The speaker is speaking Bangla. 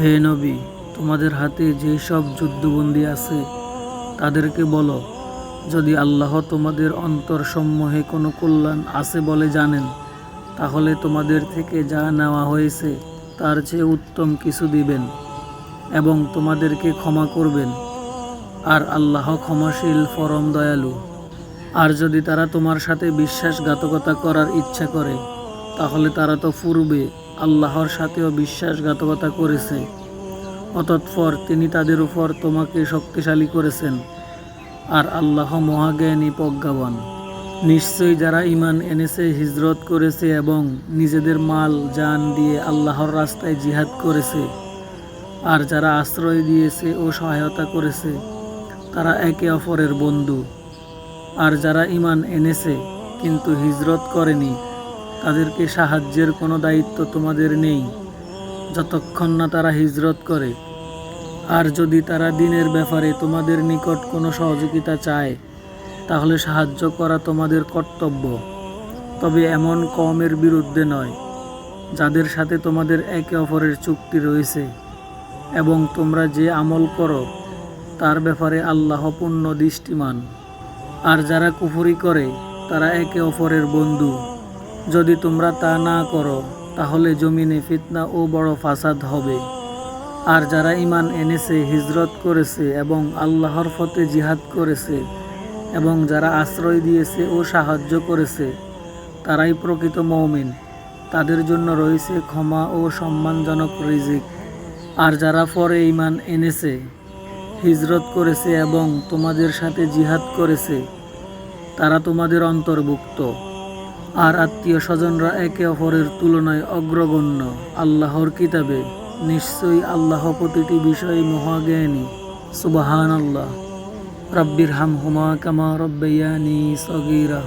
হে নবী, তোমাদের হাতে যেই সব যুদ্ধবন্দী আছে, তাদেরকে বলো, যদি আল্লাহ তোমাদের অন্তরসমূহে কোনো কল্যাণ আছে বলে জানেন, তাহলে তোমাদের থেকে যা নেওয়া হয়েছে, তার চেয়ে উত্তম কিছু দিবেন এবং তোমাদেরকে ক্ষমা করবেন। আর আল্লাহ ক্ষমাশীল, পরম দয়ালু। আর যদি তারা তোমার সাথে বিশ্বাসঘাতকতা করার ইচ্ছা করে, তাহলে তারা তো পূর্বে আল্লাহর সাথেও বিশ্বাসঘাতকতা করেছে। অতৎপর তিনি তাদের উপর তোমাকে শক্তিশালী করেছেন আর আল্লাহ মহাজ্ঞানী প্রজ্ঞাবান। নিশ্চয়ই যারা ইমান এনেছে, হিজরত করেছে এবং নিজেদের মাল, জান দিয়ে আল্লাহর রাস্তায় জিহাদ করেছে আর যারা আশ্রয় দিয়েছে ও সহায়তা করেছে, তারা একে অপরের বন্ধু। আর যারা ইমান এনেছে কিন্তু হিজরত করেনি তাদেরকে সাহায্যের কোনো দায়িত্ব তোমাদের নেই, যতক্ষণ না তারা হিজরত করে। আর যদি তারা দিনের ব্যাপারে তোমাদের নিকট কোনো সহযোগিতা চায়, তাহলে সাহায্য করা তোমাদের কর্তব্য। তবে এমন কমের বিরুদ্ধে নয়, যাদের সাথে তোমাদের একে অপরের চুক্তি রয়েছে। এবং তোমরা যে আমল করো, তার ব্যাপারে আল্লাহ পূর্ণ দৃষ্টিমান। আর যারা কুফরি করে, তারা একে অপরের বন্ধু। যদি তোমরা তা না করো, তাহলে জমিনে ফিতনা ও বড় ফাসাদ হবে। আর যারা ইমান এনেছে, হিজরত করেছে এবং আল্লাহর ফতে জিহাদ করেছে এবং যারা আশ্রয় দিয়েছে ও সাহায্য করেছে, তারাই প্রকৃত মৌমিন। তাদের জন্য রয়েছে ক্ষমা ও সম্মানজনক রিজিক। আর যারা পরে ইমান এনেছে, হিজরত করেছে এবং তোমাদের সাথে জিহাদ করেছে, তারা তোমাদের অন্তর্ভুক্ত। আর আত্মীয় স্বজনরা একে অপরের তুলনায় অগ্রগণ্য। আল্লাহর কিতাবে নিশ্চয়ই আল্লাহ প্রতিটি বিষয়ে মহাজ্ঞানী। সুবাহান আল্লাহ রব্বির হাম হুমা কামা রব্বাইয়ানি সগীরা।